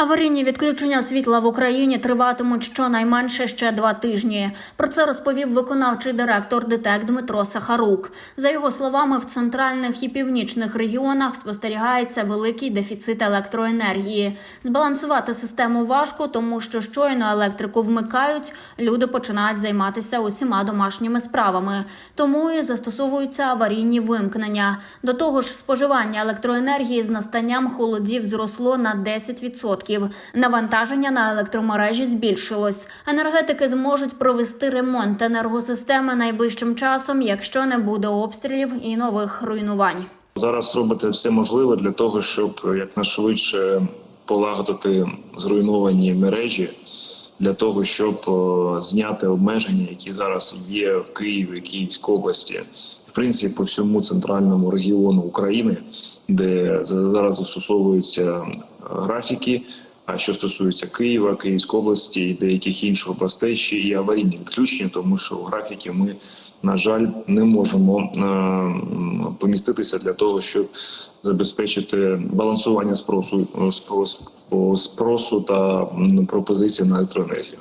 Аварійні відключення світла в Україні триватимуть щонайменше ще два тижні. Про це розповів виконавчий директор ДТЕК Дмитро Сахарук. За його словами, в центральних і північних регіонах спостерігається великий дефіцит електроенергії. Збалансувати систему важко, тому що щойно електрику вмикають, люди починають займатися усіма домашніми справами. Тому і застосовуються аварійні вимкнення. До того ж, споживання електроенергії з настанням холодів зросло на 10%. Навантаження на електромережі збільшилось. Енергетики зможуть провести ремонт енергосистеми найближчим часом, якщо не буде обстрілів і нових руйнувань. Зараз робите все можливе для того, щоб якнайшвидше полагодити зруйновані мережі, для того, щоб зняти обмеження, які зараз є в Києві, Київській області, в принципі, по всьому центральному регіону України, де за- зараз застосовуються графіки. Що стосується Києва, Київської області і деяких інших областей, ще і аварійні відключення, тому що у графіки ми, на жаль, не можемо е, поміститися для того, щоб забезпечити балансування спросу е, спросу та пропозиції на електроенергію.